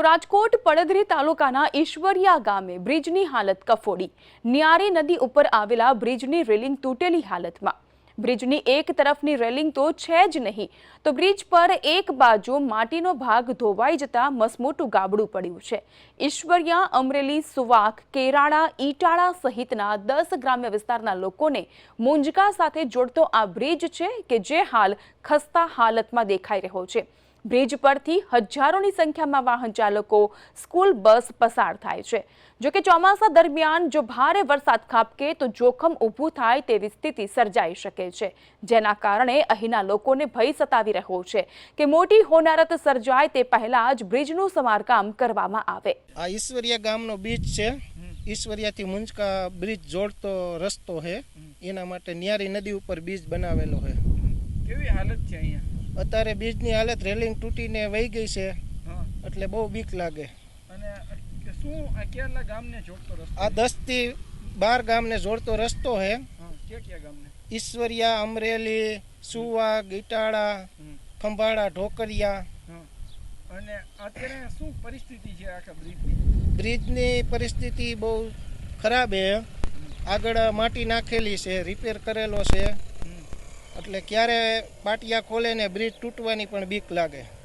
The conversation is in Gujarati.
તો રાજકોટ પડદરી તાલુકાના ઈશ્વરિયા ગામે બ્રિજની હાલત કફોડી. ન્યારી નદી ઉપર આવેલા બ્રિજની રેલિંગ તૂટેલી હાલતમાં. બ્રિજની એક તરફની રેલિંગ તો છે જ નહીં, તો બ્રિજ પર એક બાજુ માટીનો ભાગ ધોવાઈ જતા મસમોટું ગાબડું પડ્યું છે. ઈશ્વરિયા, અમરેલી, સુવાક, કેરાળા, ઈટાળા સહિતના દસ ગ્રામ્ય વિસ્તારના લોકોને મુંજકા સાથે જોડતો આ બ્રિજ છે કે જે હાલ ખસ્તા હાલતમાં દેખાઈ રહ્યો છે. બ્રિજ પરથી હજારોની સંખ્યામાં વાહન ચાલકો સ્કૂલ બસ પસાર થાય છે. જો કે ચોમાસા દરમિયાન જો ભારે વરસાદ ખાબકે તો જોખમ ઊભું થાય તેવી સ્થિતિ સર્જાઈ શકે છે. જેના કારણે અહીંના લોકોને ભય સતાવી રહ્યો છે કે મોટી હોનારત સર્જાય તે પહેલા જ બ્રિજનું સમારકામ કરવામાં આવે. આ ઈશ્વરિયા ગામનો બીચ છે. ઈશ્વરિયાથી મુંજકા બ્રિજ જોડતો રસ્તો છે. એના માટે ન્યારી નદી ઉપર બીજ બનાવેલો છે. કેવી હાલત છે અહીંયા? અત્યારે બીજની હાલત રેલિંગ તૂટીને વહી ગઈ છે. એટલે બહુ બીક લાગે. અને શું આ કેટલા ગામને જોડતો રસ્તો આ દસથી બાર ગામને જોડતો રસ્તો છે. હા ગામને? ઈશ્વરિયા અમરેલી સુવા ગીટાળા ખંભાળા ઢોકરિયા. અને અત્યારે શું પરિસ્થિતિ છે આખા બ્રિજની? બ્રિજની પરિસ્થિતિ બહુ ખરાબ છે. આગળ માટી નાખેલી છે રિપેર કરેલો છે. એટલે ક્યારે પાટિયા ખોલે ને બ્રિજ તૂટવાની પણ બીક લાગે.